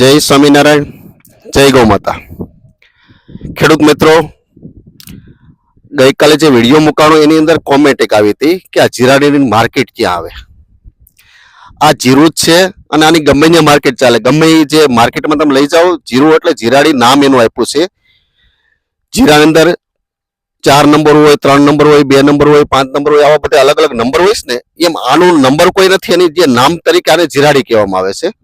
જય સ્વામિનારાયણ, જય ગૌ માતા. ખેડૂત મિત્રો, ગઈકાલે જે વીડિયો મુકાણો, એની અંદર કોમેન્ટ એક આવી હતી કે આ જીરાની માર્કેટ ક્યાં આવે? આ જીરું જ છે અને આની ગમે ત્યાં માર્કેટ ચાલે. ગમે જે માર્કેટમાં તમે લઈ જાઓ, જીરું એટલે જીરાડી નામ એનું આપ્યું છે. જીરાની અંદર ચાર નંબર હોય, ત્રણ નંબર હોય, બે નંબર હોય, પાંચ નંબર હોય, આવા બધા અલગ અલગ નંબર હોય છે ને, એમ આનો નંબર કોઈ નથી, એની જે નામ તરીકે આને જીરાડી કહેવામાં આવે છે.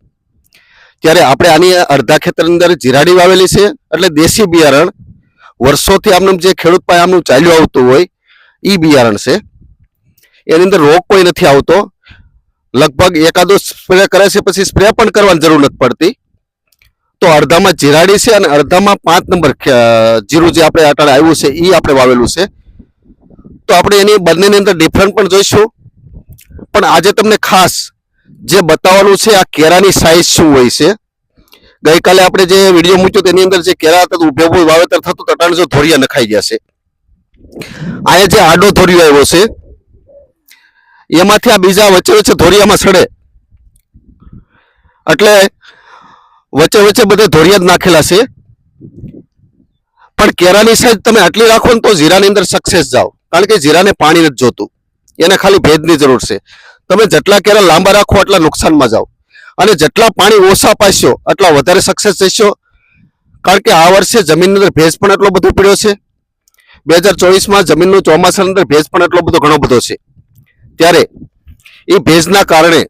ત્યારે આપણે આની અડધા ખેતરની અંદર જીરાડી વાવેલી છે, એટલે દેશી બિયારણ. વર્ષોથી આમનું જે ખેડૂત પાસે આમનું ચાલ્યું આવતું હોય એ બિયારણ છે. એની અંદર રોગ કોઈ નથી આવતો. લગભગ એકાદો સ્પ્રે કરે છે, પછી સ્પ્રે પણ કરવાની જરૂર નથી પડતી. તો અડધામાં જીરાડી છે અને અડધામાં પાંચ નંબર જીરું જે આપણે અટાણે આવ્યું છે એ આપણે વાવેલું છે. તો આપણે એની બંનેની અંદર ડિફરન્ટ પણ જોઈશું. પણ આજે તમને ખાસ જે બતાવવાનું છે આ કેરાની સાઈઝ શું હોય છે? ગઈકાલે આપણે જે વીડિયો મૂક્યો તેની અંદર જે કેરા હતા ઉભે વાવેતર થતું તો ધોરિયા નખાઈ ગયા છે. અહીંયા જે આડો ધોરિયો આવ્યો છે, એમાંથી આ બીજા વચ્ચે વચ્ચે ધોરિયામાં સડે. એટલે વચ્ચે વચ્ચે બધે ધોરિયા જ નાખેલા છે. પણ કેરાની સાઈઝ તમે આટલી રાખો ને તો જીરાની અંદર સક્સેસ જાઓ. કારણ કે જીરાને પાણી નથી જોતું. એને ખાલી ભેજની જરૂર છે. તમે જેટલા કેરા લાંબા રાખો એટલા નુકસાનમાં જાઓ. અને જેટલા પાણી ઓછા પાસ્યો એટલા વધારે સક્સેસ થશો. કારણ કે આ વર્ષે જમીનની અંદર ભેજ પણ એટલો બધો પડ્યો છે. બે હજાર ચોવીસમાં જમીનનું ચોમાસાની અંદર ભેજ પણ એટલો બધો ઘણો બધો છે. ત્યારે એ ભેજના કારણે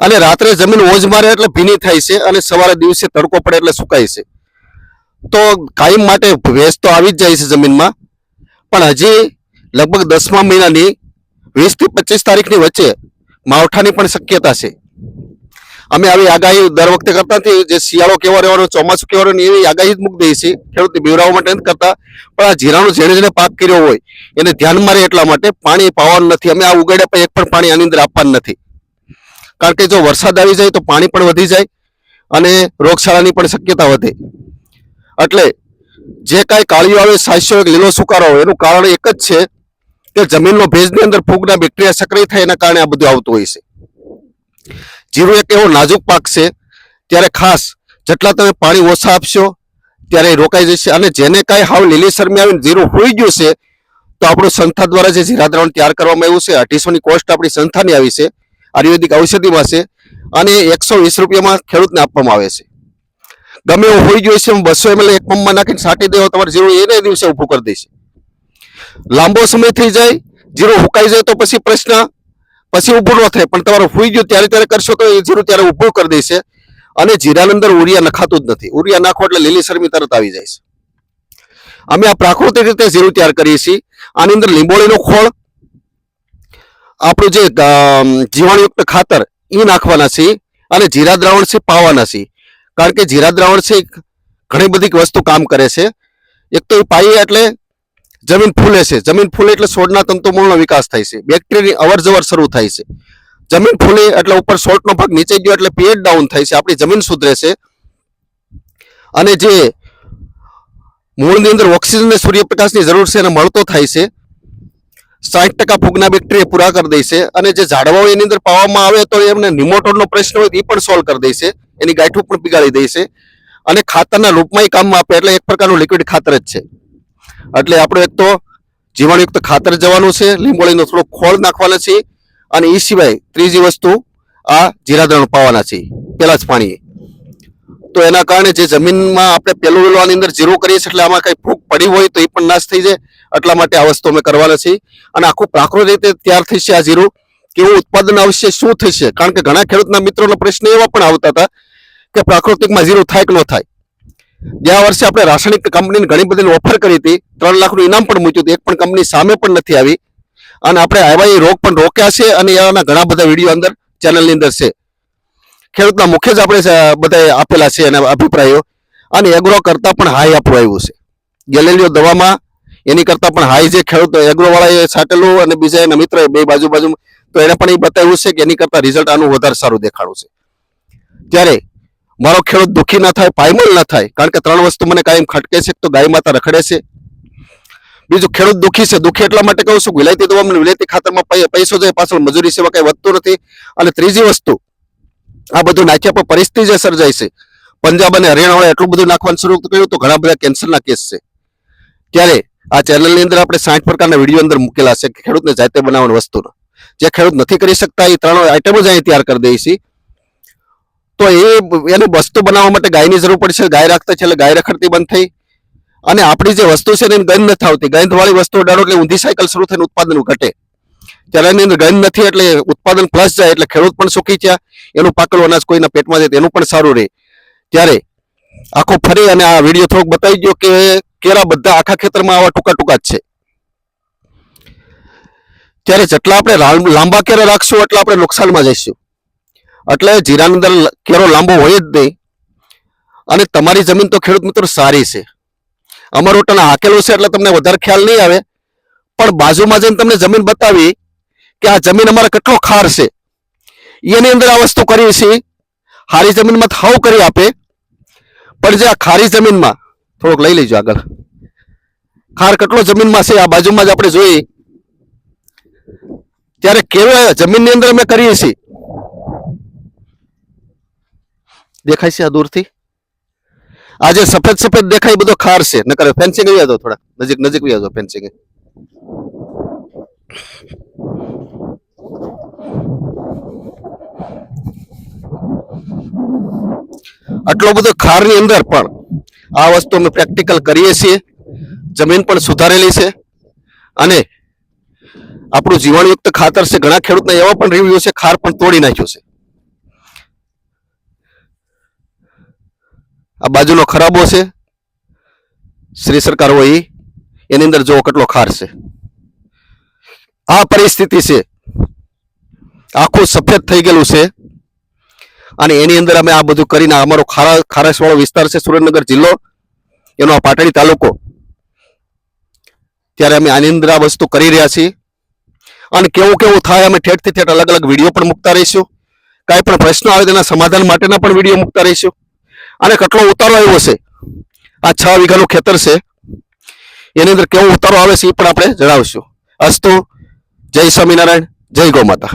અને રાત્રે જમીન ઓજ મારે એટલે ભીની થાય છે અને સવારે દિવસે તડકો પડે એટલે સુકાય છે. તો કાયમ માટે ભેજ તો આવી જ જાય છે જમીનમાં. પણ હજી લગભગ દસમા મહિનાની વીસથી પચીસ તારીખની વચ્ચે માવઠાની પણ શક્યતા છે. અમે આવી આગાહી દર વખતે કરતા નથી. જે શિયાળો કેવો રહેવાનો, ચોમાસું કેવો રહેવાનું, એવી આગાહી જ મૂકી દઈએ છીએ. ખેડૂત બીવરાવવા માટે નથી કરતા. પણ આ જીરાનો જેણે જેણે પાક કર્યો હોય, એને ધ્યાનમાં રહે એટલા માટે પાણી પાવાનું નથી. અમે આ ઉગાડ્યા પછી એક પણ પાણી આની અંદર આપવાનું નથી. કારણ કે જો વરસાદ આવી જાય તો પાણી પણ વધી જાય અને રોગશાળાની પણ શક્યતા વધે. એટલે જે કાંઈ કાળીઓ આવે એક લીલો સુકારો હોય એનું કારણ એક જ છે કે જમીનનો ભેજની અંદર ફૂગના બેક્ટેરિયા સક્રિય થાય એના કારણે આ બધું આવતું હોય છે. જીરું એક એવો નાજુક પાક છે, ત્યારે ખાસ જેટલા તમે પાણી ઓછા આપશો, ત્યારે રોકાઈ જશે. અને જેને કાંઈ હાવ લીલી શરમી આવીને જીરું હોઈ ગયું છે, તો આપણું સંસ્થા દ્વારા જે જીરા દ્રાવણ તૈયાર કરવામાં આવ્યું છે, અઢીસોની કોસ્ટ આપણી સંસ્થાની આવી છે, આયુર્વેદિક ઔષધિમાં છે, અને એકસો વીસ રૂપિયામાં ખેડૂતને આપવામાં આવે છે. ગમે એવું હોઈ ગયું છે બસો એમએલ એક પંપમાં નાખીને સાટી દેવો તમારે જીરું એને દિવસે ઊભું કરી દેશે લાંબો સમય થઈ જાય, જીરું હુકાઈ જાય તો પછી પ્રશ્ન, પછી ઊભું ન થાય. પણ તમારે ફૂઈ ગયું ત્યારે ત્યારે કરશો તો એ જીરું ત્યારે ઊભું કરી દેશે અને જીરાની અંદર ઉરિયા નખાતું જ નથી. ઉરિયા નાખો એટલે લીલી શરમી તરત આવી જાય છે. અમે આ પ્રાકૃતિક રીતે જીરું તૈયાર કરીએ છીએ. આની અંદર લીંબોળીનો ખોળ, આપણું જે જીવાણુયુક્ત ખાતર એ નાખવાના છે અને જીરા દ્રાવણ છે પાવાના છે કારણ કે જીરા દ્રાવણ છે ઘણી બધી વસ્તુ કામ કરે છે. એક તો એ પાઈએ એટલે જમીન ફૂલે છે. જમીન ફૂલે એટલે છોડના તંતુમૂળનો વિકાસ થાય છે. બેક્ટેરિયાની અવરજવર શરૂ થાય છે. જમીન ફૂલે એટલે ઉપર સોલ્ટનો ભાગ નીચે ગયો એટલે પીએચ ડાઉન થાય છે. આપણી જમીન સુધરે છે. અને જે મૂળની અંદર ઓક્સિજન અને સૂર્યપ્રકાશની જરૂર છે એને મળતો થાય છે. સાઠ ટકા ફૂગના બેક્ટેરિયા પૂરા કરી દે છે. અને જે ઝાડવાઓ એની અંદર પાવામાં આવે તો એમને નિમોટોડનો પ્રશ્ન હોય એ પણ સોલ્વ કરી દે છે. એની ગાંઠું પણ પીગાળી દે છે. અને ખાતરના રૂપમાં કામમાં આપે એટલે એક પ્રકારનું લિક્વિડ ખાતર જ છે. એટલે આપણે એક તો જીવાણુયુક્ત ખાતર જવાનું છે, લીંબોળીનો થોડો ખોળ નાખવાના છે અને એ સિવાય ત્રીજી વસ્તુ આ જીરા પાવાના છે, પેલા જ પાણીએ. તો એના કારણે જે જમીનમાં આપણે પેલું વેલું આની અંદર જીરું કરીએ છીએ એટલે આમાં કઈ ફૂગ પડી હોય તો એ પણ નાશ થઈ જાય, એટલા માટે આ વસ્તુ અમે કરવાના છીએ. અને આખું પ્રાકૃતિક રીતે તૈયાર થશે આ જીરું, કેવું ઉત્પાદન આવશે, શું થશે? કારણ કે ઘણા ખેડૂતના મિત્રોનો પ્રશ્ન એવા પણ આવતા હતા કે પ્રાકૃતિકમાં જીરું થાય કે ન થાય. ગયા વર્ષે આપણે રાસાયણિક કંપનીને ઘણી બધી ઓફર કરી હતી. ત્રણ લાખનું ઇનામ પણ મૂક્યું હતું. એક પણ કંપની સામે પણ નથી આવી. અને આપણે આવ્યા એ રોગ પણ રોક્યા છે અને એના ઘણા બધા વીડિયો અંદર ચેનલની અંદર છે. ખેડૂતના મુખ્ય જ આપણે બધા આપેલા છે એના અભિપ્રાયો. અને એગ્રો કરતાં પણ હાઈ આપણું આવ્યું છે. ગેલેલિયો દવામાં, એની કરતાં પણ હાઈ જે ખેડૂત એગ્રોવાળાએ છાંટેલું અને બીજા એના મિત્ર બે બાજુ બાજુ તો એને પણ એ બતાવ્યું છે કે એની કરતાં રિઝલ્ટ આનું વધારે સારું દેખાડું છે. ત્યારે મારો ખેડૂત દુઃખી ના થાય, પાયમલ ના થાય, કારણ કે ત્રણ વસ્તુ મને કાયમ ખટકે છે તો ગાય માતા રખડે છે, બીજું ખેડૂત દુઃખી છે, દુઃખી એટલા માટે કહું છું વિલાયતી દવામાં વિલાયતી ખાતરમાં પૈસો જાય પાછળ મજૂરી સેવા કઈ વધતું નથી. અને ત્રીજી વસ્તુ, આ બધું નાખ્યા પર પરિસ્થિતિ જે સર્જાય છે. પંજાબ અને હરિયાણાવાળા એટલું બધું નાખવાનું શરૂ કર્યું તો ઘણા બધા કેન્સરના કેસ છે. ત્યારે આ ચેનલની અંદર આપણે સાઠ પ્રકારના વીડિયો અંદર મૂકેલા છે ખેડૂતને જાતે બનાવવાની વસ્તુનો. જે ખેડૂત નથી કરી શકતા, એ ત્રણ આઈટમો જ અહીં તૈયાર કરી દઈએ છીએ તો એ એની વસ્તુ બનાવવા માટે ગાયની જરૂર પડશે ગાય રાખતા છે એટલે ગાય રખડતી બંધ થઈ. અને આપણી જે વસ્તુ છે એની ગંધ નથી આવતી. ગંધવાળી વસ્તુ ઉડાડો એટલે ઊંધી સાયકલ શરૂ થઈને ઉત્પાદન ઘટે. ત્યારે એની અંદર ગંધ નથી એટલે ઉત્પાદન પ્લસ જાય એટલે ખેડૂત પણ સુખી છે એનું પાકલું અનાજ કોઈના પેટમાં જાય એનું પણ સારું રહે. ત્યારે આખો ફરી અને આ વીડિયો થોડોક બતાવી દો કે કેરા બધા આખા ખેતરમાં આવા ટૂંકા ટૂંકા જ છે. ત્યારે જેટલા આપણે લાંબા કેરા રાખશું, એટલા આપણે નુકસાનમાં જઈશું. એટલે જીરાની અંદર કેરો લાંબો હોય જ નહીં. અને તમારી જમીન તો ખેડૂત મિત્રો સારી છે. અમારો ટન હાકેલું છે એટલે તમને વધારે ખ્યાલ નહીં આવે. પણ બાજુમાં જઈને તમને જમીન બતાવી કે આ જમીન અમારે કેટલો ખાર છે. એની અંદર આ વસ્તુ કરીએ છીએ હારી જમીનમાં થાવ કરી આપે. પણ જે આ ખારી જમીનમાં, થોડોક લઈ લેજો આગળ. ખાર કેટલો જમીનમાં છે, આ બાજુમાં જ આપણે જોઈએ. ત્યારે કેવા જમીનની અંદર અમે કરીએ છીએ. દેખાય છે આ દૂરથી? આ જે સફેદ સફેદ દેખાય બધો ખાર છે. નકર ફેન્સિંગ આવી જાવ થોડા નજીક નજીક આવી જાવ ફેન્સિંગ આટલો બધો ખારની અંદર પણ આ વસ્તુ અમે પ્રેક્ટિકલ કરીએ છીએ. જમીન પણ સુધારેલી છે. અને આપણું જીવાણુયુક્ત ખાતર છે. ઘણા ખેડૂતના એવા પણ રિવ્યુ છે, ખાર પણ તોડી નાખ્યું છે. આ બાજુનો ખરાબો છે. શ્રી સરકાર હોય એની અંદર જો કેટલો ખાર છે. આ પરિસ્થિતિ છે. આખું સફેદ થઈ ગયેલું છે. અને એની અંદર અમે આ બધું કરીને અમારો ખારા ખારસવાળો વિસ્તાર છે સુરેન્દ્રનગર જિલ્લો, એનો આ પાટડી તાલુકો. ત્યારે અમે આની અંદર આ વસ્તુ કરી રહ્યા છીએ. અને કેવું કેવું થાય અમે ઠેઠથી ઠેઠ અલગ અલગ વીડિયો પણ મૂકતા રહીશું. કાંઈ પણ પ્રશ્નો આવે તેના સમાધાન માટેના પણ વીડિયો મૂકતા રહીશું. અને કેટલો ઉતારો આવ્યો છે. આ છ વીઘાનું ખેતર છે. એની અંદર કેવો ઉતારો આવે છે એ પણ આપણે જણાવીશું. અસ્તુ, જય સ્વામિનારાયણ, જય ગૌ માતા.